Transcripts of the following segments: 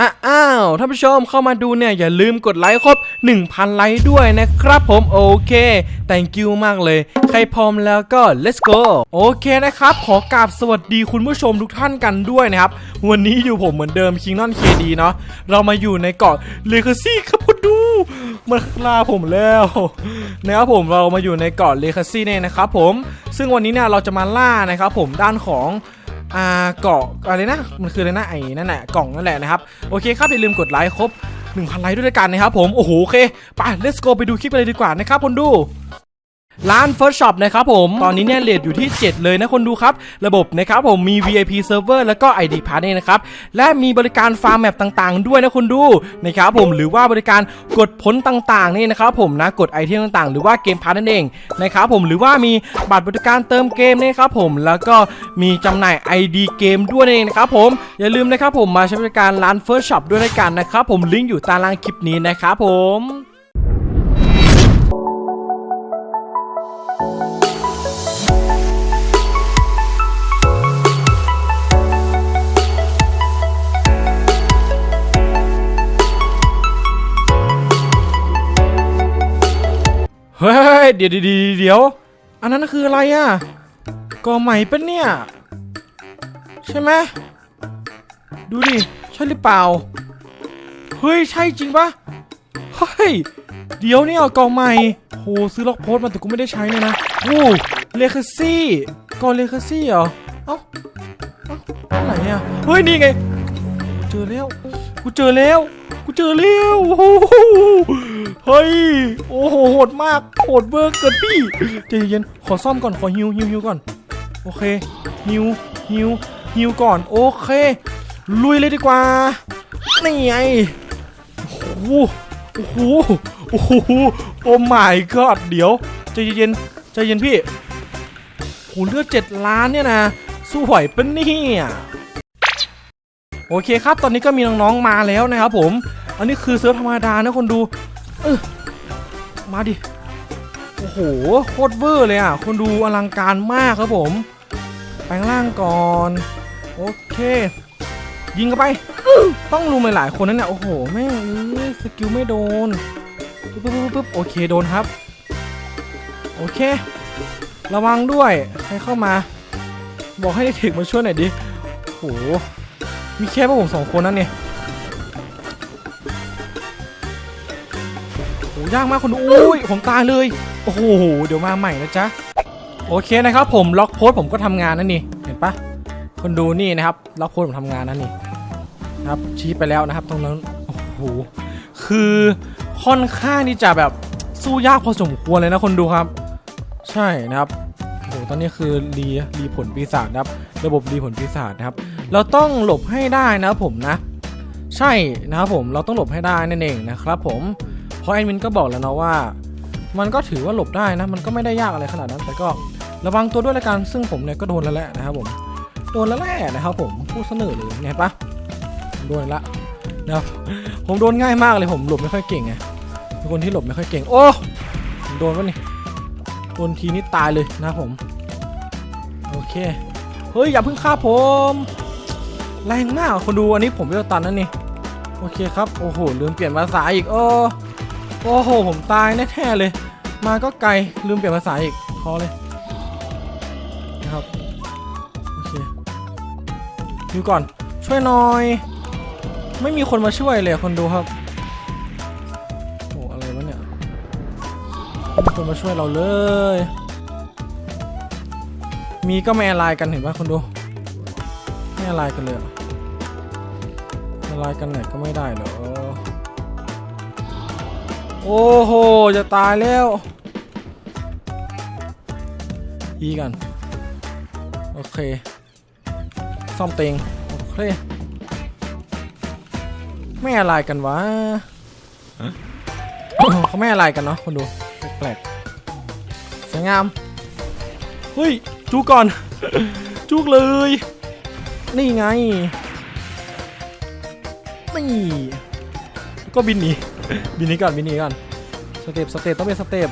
อ้าวท่านผู้ชมเข้ามาดูเนี่ย อย่าลืมกดไลค์ครบ 1,000 ไลค์ด้วยนะครับผมโอเค thank you มากเลย ใครพร้อมแล้วก็ let's go โอเคนะครับ ขอกราบสวัสดีคุณผู้ชมทุกท่านกันด้วยนะครับ วันนี้อยู่ผมเหมือนเดิม King Non KD เนาะเรามาอยู่ในเกาะ Legacy ครับคุณดูมันล่าผมแล้วนะครับผมเรามาอยู่ในเกาะ Legacy เนี่ยนะครับผมซึ่งวันนี้เนี่ยเราจะมาล่านะครับผมด้านของ อ่าเกาะอะไรนะ มันคืออะไรนะไอ้นั่นแหละกล่องนั่นแหละนะครับ โอเคครับอย่าลืมกดไลค์ครบ 1,000 ไลค์ด้วยกันนะครับผม โอ้โหโอเค ไป let's go ไปดูคลิปกันเลยดีกว่านะครับคนดู ร้าน First Shop นะครับผม ตอนนี้เนี่ยเลทอยู่ที่ 7 เลยนะคนดูครับ ระบบนะครับผมมี VIP Server แล้วก็ ID p a s s เนี่ยนะครับ และมีบริการฟาร์มแมปต่างๆ ด้วยนะคนดูนะครับผมหรือว่าบริการกดผลต่างๆ นี่นะครับผมนะกดไอเทมต่างๆ หรือว่าเกมพาร์นั่นเองนะครับผมหรือว่ามีบัตรบริการเติมเกมนี่ครับผมแล้วก็มีจำหน่าย ID เกมด้วยนั่นเองนะครับผมอย่าลืมนะครับผมมาใช้บริการร้าน First Shop ด้วยกันนะครับผมลิงก์อยู่ตารางคลิปนี้นะครับผม ยเดี๋ยวเดี๋ยวเดี๋ยวเดี๋ยว อันนั้นคืออะไรอะกอใหม่ปะเนี่ย ใช่ไหมดูดิ ใช่หรือเปล่า เฮ้ย ใช่จริงปะเฮ้ย เดี๋ยวเนี่ยกองใหม่โหซื้อล็อกโพสต์มาแต่กูไม่ได้ใช้เนี่ยนะโอ้เลคซี่กอเลคซี่เหรอ เอ้าเอ้าอันไหนอะเฮ้ย นี่ไง เจอแล้ว กูเจอแล้ว กูเจอแล้วโอ้ ฮ้ย โอ้โห โหดมาก โหดเบอร์เกินพี่ใจเย็นๆขอซ่อมก่อน ขอฮิวฮิวฮิวก่อน โอเค ฮิวฮิวฮิวก่อน โอเค ลุยเลยดีกว่า นี่ไง โอ้โห โอ้โห โอ้โห โอ้ my god เดี๋ยวใจเย็นใจเย็นพี่โหเลือดเจ็ดล้านเนี่ยนะ สู้ไหวปะเนี่ยโอเคครับ ตอนนี้ก็มีน้องๆมาแล้วนะครับผม อันนี้คือเซิร์ฟธรรมดานะคนดู เออมาดิ โอ้โห โคตรเวอร์เลยอะ คนดูอลังการมากครับผม แปลงร่างก่อน โอเค ยิงกันไป ต้องลุมหลายๆคนนั่นเนี่ยโอ้โห แม่งเอ้ยสกิลไม่โดนปึ๊บปึ๊บปึ๊บปึ๊บโอเค โดนครับ โอเค ระวังด้วย ใครเข้ามา บอกให้เด็กๆมาช่วยหน่อยดิ โอ้โห มีแค่พวกผมสองคนนั่นเนี่ย ยากมากคนดูอุ้ยผมตายเลย โอ้โห เดี๋ยวมาใหม่นะจ๊ะ โอเคนะครับผมล็อกโพสผมก็ทำงานนั่นนี่ เห็นปะคนดูนี่นะครับล็อกโพสผมทำงานนั่นนี่นะครับชี้ไปแล้วนะครับ ตรงนั้น โอ้โห คือค่อนข้างที่จะแบบสู้ยากพอสมควรเลยนะคนดูครับ ใช่นะครับโอ้โหตอนนี้คือรีรีผลปีศาจนะครับ ระบบรีผลปีศาจนะครับ เราต้องหลบให้ได้นะผมนะ ใช่นะครับผมเราต้องหลบให้ได้นั่นเองนะครับผม เพราะแอดมินก็บอกแล้วนะว่า มันก็ถือว่าหลบได้นะ มันก็ไม่ได้ยากอะไรขนาดนั้น แต่ก็ระวังตัวด้วยละกันซึ่งผมเนี่ยก็โดนแล้วแหละนะครับผมโดนแล้วแหละนะครับผมพูดเสนอเลยเนี่ยเห็นปะโดนละนะครับผมโดนง่ายมากเลยผมหลบไม่ค่อยเก่งไงเป็นคนที่หลบไม่ค่อยเก่ง โอ้โดนวะนี่โดนทีนี้ตายเลยนะผมโอเคเฮ้ยอย่าเพิ่งฆ่าผมแรงมากคนดูอันนี้ผมเวลตันนั่นนี่โอเคครับโอ้โหลืมเปลี่ยนภาษาอีกโอ้ โอ้โห ผมตายแน่ๆเลย มาก็ไกล ลืมเปลี่ยนภาษาอีกพอเลยนะครับ โอเคดูก่อน ช่วยหน่อย ไม่มีคนมาช่วยเลยคนดูครับ โอ้อะไรวะเนี่ยไม่มีคนมาช่วยเราเลย มีก็ไม่อะไรกันเห็นไหมคนดู ไม่อะไรกันเลยออะไรกันไหนก็ไม่ได้เหรอ โอ้โห จะตายแล้วอีกัน โอเค ซ่อมเตงโอเค ไม่อะไรกันวะเขาไม่อะไรกันเนาะคนดู แปลกๆสวยงาม เฮ้ยจูก่อน จุกเลย นี่ไง นี่ ก็บินหนี บินนี้ก่อนบินนีก่อนสเต็ปสเต็ปต้องเป็นสเต็ป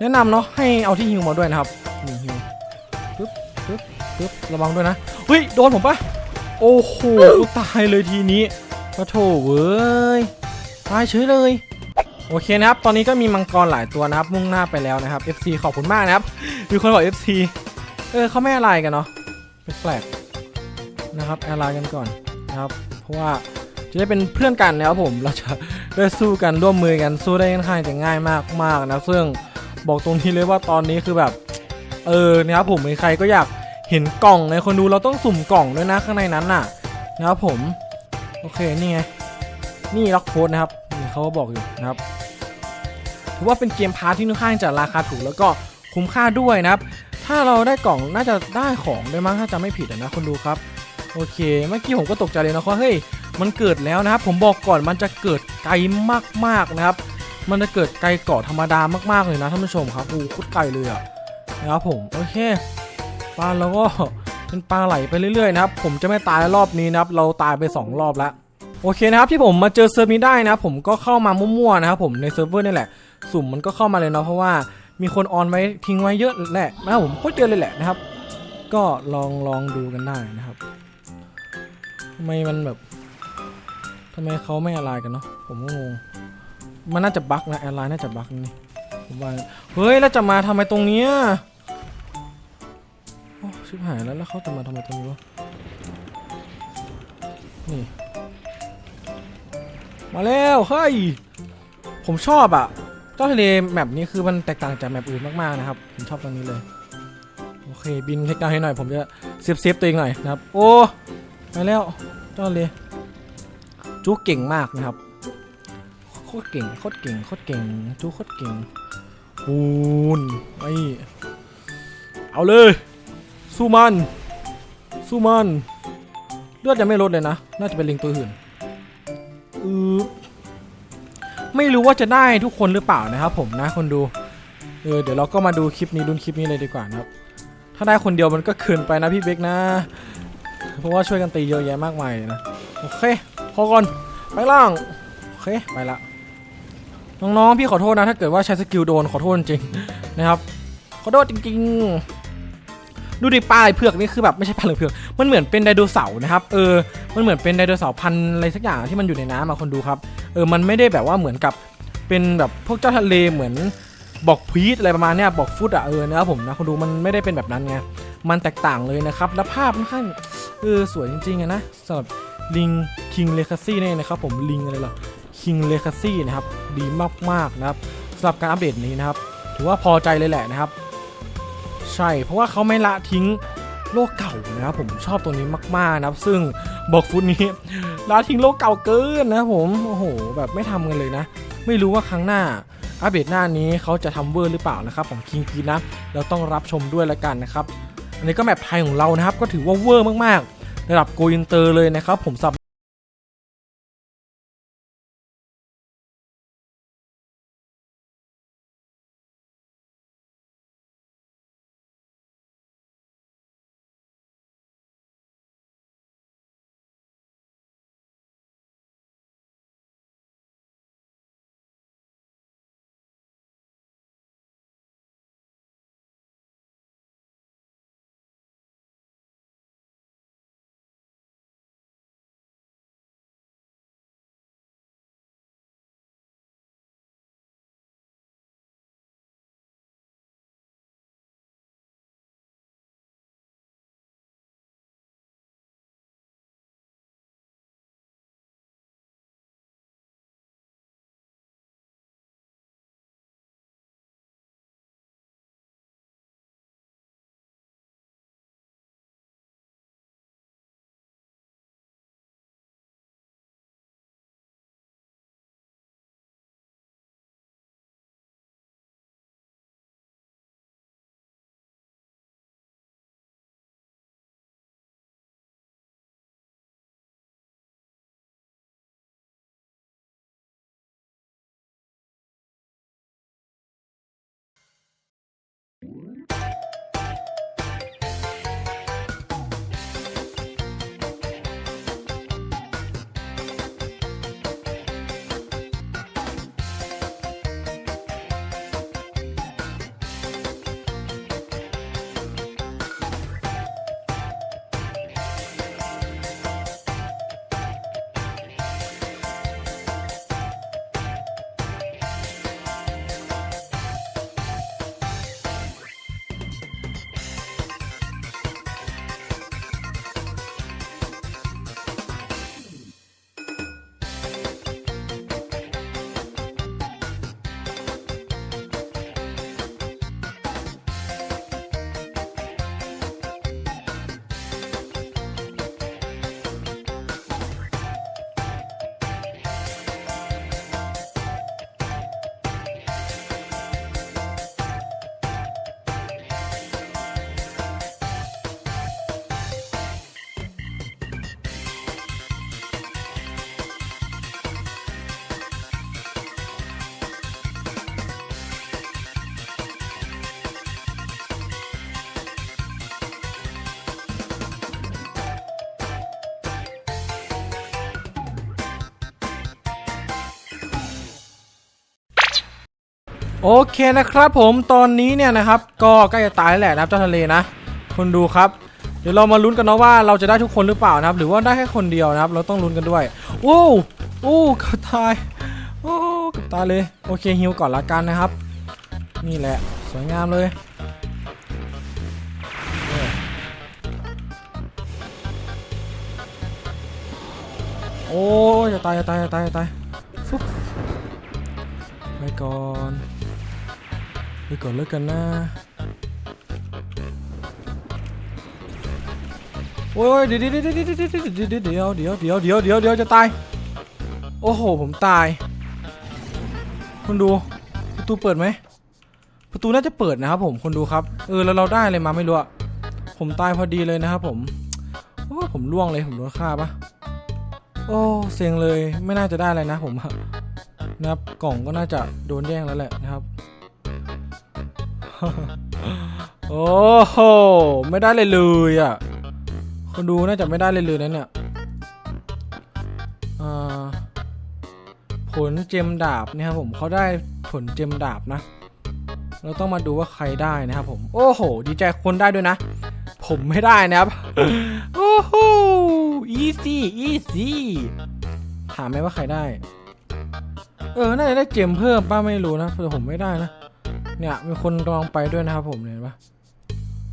แนะนำเนาะให้เอาที่ฮิวมาด้วยนะครับนี่ฮิวปึ๊บปึ๊บปึ๊บระวังด้วยนะเฮ้ยโดนผมปะโอ้โหตายเลยทีนี้ก็โถเว้ยตายเฉยเลยโอเคนะครับ ตอนนี้ก็มีมังกรหลายตัวนะครับ มุ่งหน้าไปแล้วนะครับ FC ขอบคุณมากนะครับ มีคนบอก FC เออเขาไม่อะไรกันเนาะแปลกๆนะครับอะไรกันก่อนนะครับ เพราะว่าจะได้เป็นเพื่อนกันนะครับผม เราจะ ได้สู้กันร่วมมือกันสู้ได้ค่อนข้างจะง่ายมากมากนะซึ่งบอกตรงนี้เลยว่าตอนนี้คือแบบ เออนะครับผมใครก็อยากเห็นกล่องในคนดูเราต้องสุ่มกล่องด้วยนะข้างในนั้นน่ะ นะครับผมโอเคนี่ไงนี่ล็อกโพสนะครับนี่เขาก็บอกอยู่นะครับถือว่าเป็นเกมพาร์ทที่ค่อนข้างจะราคาถูกแล้วก็คุ้มค่าด้วยนะครับ ถ้าเราได้กล่องน่าจะได้ของด้วยมั้งถ้าจะไม่ผิดนะคนดูครับ โอเค เมื่อกี้ผมก็ตกใจเลยนะว่าเฮ้ย มันเกิดแล้วนะครับ ผมบอกก่อนมันจะเกิดไกลมากๆนะครับ มันจะเกิดไกลเกาะธรรมดามากๆเลยนะท่านผู้ชมครับโอ้โคตรไกลเลยอะนะครับผมโอเคปลาเราก็เป็นปลาไหลไปเรื่อยๆนะครับ ผมจะไม่ตายรอบนี้นะครับ เราตายไปสองรอบแล้วโอเคนะครับที่ผมมาเจอเซิร์ฟนี้ได้นะผมก็เข้ามามั่วๆนะครับผมในเซิร์ฟเวอร์นี่แหละ สุ่มมันก็เข้ามาเลยเนาะเพราะว่ามีคนออนไว้ทิ้งไว้เยอะแหละนะครับผมโคตรเยอะเลยแหละนะครับ ก็ลองลองดูกันได้นะครับทำไมมันแบบำไมเขาไม่อะไรกันเนาะผมก็งงมันน่าจะบั๊กนะแอร์ไลน์น่าจะบั๊กนี่ผมว่าเฮ้ยแล้วจะมาทำไมตรงเนี้ยโอ้ชิบหายแล้วแล้วเขาจะมาทำไมตรงนี้วะนี่มาแล้วเฮ้ยผมชอบอะเจ้าทะเลแมปนี้คือมันแตกต่างจากแมปอื่นมากๆนะครับผมชอบตรงนี้เลยโอเคบินเล็กน้อยให้หน่อยผมจะเซฟเซฟตัวเองหน่อยนะครับโอ้ไปแล้วเจ้าทะเล จูเก่งมากนะครับโคตรเก่งโคตรเก่งโคตรเก่งจูโคตรเก่งปูนไอ้เอาเลยสู้มันสู้มันเลือดยังไม่ลดเลยนะ น่าจะเป็นลิงตัวอื่นอือไม่รู้ว่าจะได้ทุกคนหรือเปล่านะครับ ผมนะคนดูเออเดี๋ยวเราก็มาดูคลิปนี้ดุนคลิปนี้เลยดีกว่านะครับ ถ้าได้คนเดียวมันก็เกินไปนะพี่เบกนะ เพราะว่าช่วยกันตีเยอะแยะมากมายนะ โอเค อก่อน ไปล่าง โอเค ไปละ น้องๆ พี่ขอโทษนะ ถ้าเกิดว่าใช้สกิลโดน ขอโทษจริงนะครับ ขอโทษจริง ๆ ดูดิปลาไหลเผือกนี่คือแบบไม่ใช่ปลาไหลเผือก มันเหมือนเป็นไดโนเสาร์นะครับ เออ มันเหมือนเป็นไดโนเสาร์พันธุ์อะไรสักอย่างที่มันอยู่ในน้ำอะคนดูครับ เออ มันไม่ได้แบบว่าเหมือนกับเป็นแบบพวกเจ้าทะเลเหมือนบอกพีทอะไรประมาณเนี้ยบอกฟุตอะเออนะครับผมนะคนดูมันไม่ได้เป็นแบบนั้นไงมันแตกต่างเลยนะครับ แล้วภาพค่อนข้างเออสวยจริงๆนะสำหรับ ลิงคิงเลคาซี่นี่นะครับผมลิงอะไรหรอคิงเลคาซี่นะครับดีมากๆนะครับสำหรับการอัปเดตนี้นะครับ ถือว่าพอใจเลยแหละนะครับ ใช่เพราะว่าเขาไม่ละทิ้งโลกเก่านะครับผมชอบตัวนี้มากๆนะครับ ซึ่งบอกฟุตนี้ละทิ้งโลกเก่าเกินนะครับผมโอ้โห แบบไม่ทำกันเลยนะ ไม่รู้ว่าครั้งหน้าอัปเดตหน้านี้เขาจะทำเวอร์หรือเปล่านะครับของคิงพีนะเราต้องรับชมด้วยละกันนะครับอันนี้ก็แมปไทยของเรานะครับ ก็ถือว่าเวอร์มากๆ ระดับโกอินเตอร์เลยนะครับผมสำหรับ โอเคนะครับผมตอนนี้เนี่ยนะครับก็ใกล้จะตายแล้วแหละนะครับเจ้าทะเลนะคนดูครับ เดี๋ยวเรามาลุ้นกันนะว่าเราจะได้ทุกคนหรือเปล่านะครับ หรือว่าได้แค่คนเดียวนะครับ เราต้องลุ้นกันด้วย โอ้โอ้กับตายโอ้กับตายเลยโอเคฮิวก่อนละกันนะครับ นี่แหละสวยงามเลยโอ้จะตายจะตายจะตายจะตายฟุ๊บไปก่อน ไปก่อนแล้วกันนะโอ้ยเดี๋ยวเดี๋ยวเดี๋ยวเดี๋ยวเดี๋ยวเดี๋ยวเดี๋ยวเดี๋ยวเดี๋ยวเดี๋ยวเดี๋ยวจะตาย โอ้โห ผมตาย คุณดู ประตูเปิดไหม ประตูน่าจะเปิดนะครับผมคนดูครับ เออ แล้วเราได้อะไรมาไม่รู้อะผมตายพอดีเลยนะครับผม โอ้ผมล่วงเลยผมโดนฆ่าปะโอ้เซ็งเลยไม่น่าจะได้อะไรนะผมนะครับกล่องก็น่าจะโดนแย่งแล้วแหละนะครับ โอ้โห ไม่ได้เลยเลยอะ คนดูน่าจะไม่ได้เลยเลยนะเนี่ยอ่าผลเจมดาบเนี่ยครับผมเขาได้ผลเจมดาบนะ เราต้องมาดูว่าใครได้นะครับผม โอ้โห ดีใจคนได้ด้วยนะ ผมไม่ได้นะครับ โอ้โห อีซี่อีซี่ถามไหมว่าใครได้ เออ น่าจะได้เจมเพิ่มป้าไม่รู้นะแต่ผมไม่ได้นะ เนี่ยมีคนกำลองไปด้วยนะครับผมเห็นปะ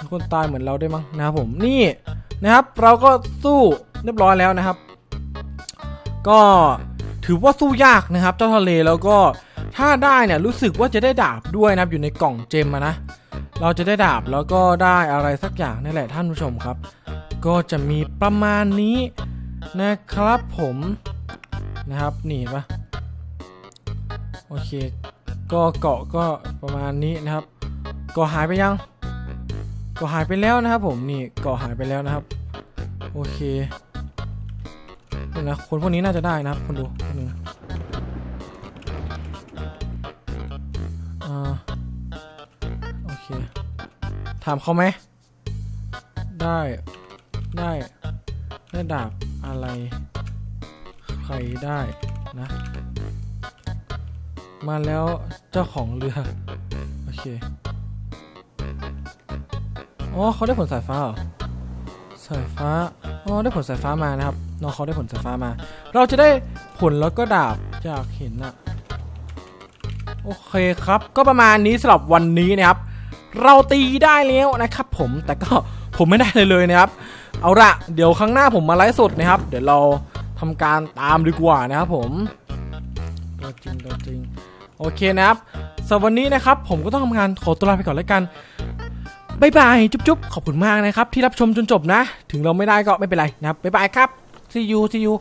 มีคนตายเหมือนเราได้วยมั้งนะครับผมนี่นะครับ เราก็สู้เรียบร้อยแล้วนะครับ ก็ถือว่าสู้ยากนะครับ เจ้าทะเลแล้วก็ถ้าได้เนี่ยรู้สึกว่าจะได้ดาบด้วยนะครับอยู่ในกล่องเจมนะเราจะได้ดาบแล้วก็ได้อะไรสักอย่างนี่แหละท่านผู้ชมครับ ก็จะมีประมาณนี้นะครับผมนะครับนี่เห็นปะโอเค ก็เกาะก็ประมาณนี้นะครับเกาะหายไปยังเกาะหายไปแล้วนะครับ ผมนี่เกาะหายไปแล้วนะครับ โอเคนะคนพวกนี้น่าจะได้นะครับคนดูคนนึงนะอ่าโอเค ถามเขาไหม ได้ ได้ ได้ดาบอะไร ใครได้นะ มาแล้วเจ้าของเรือ โอเค อ๋อเขาได้ผลสายฟ้าเหรอ สายฟ้า อ๋อได้ผลสายฟ้ามานะครับ น้องเขาได้ผลสายฟ้ามา เราจะได้ผลแล้วก็ดาบจากเห็นอะโอเคครับ ก็ประมาณนี้สำหรับวันนี้นะครับ เราตีได้แล้วนะครับผมแต่ก็ผมไม่ได้เลยเลยนะครับ เอาละเดี๋ยวครั้งหน้าผมมาไลฟ์สดนะครับ เดี๋ยวเราทำการตามดีกว่านะครับผม วจริงตัวจริง โอเคนะครับสำหรับวันนี้นะครับ ผมก็ต้องทำงานขอตัวลาไปก่อนแล้วกันบายบายจุ๊บๆ ขอบคุณมากนะครับ ที่รับชมจนจบนะ ถึงเราไม่ได้ก็ไม่เป็นไรนะครับบายบายครับ see you see you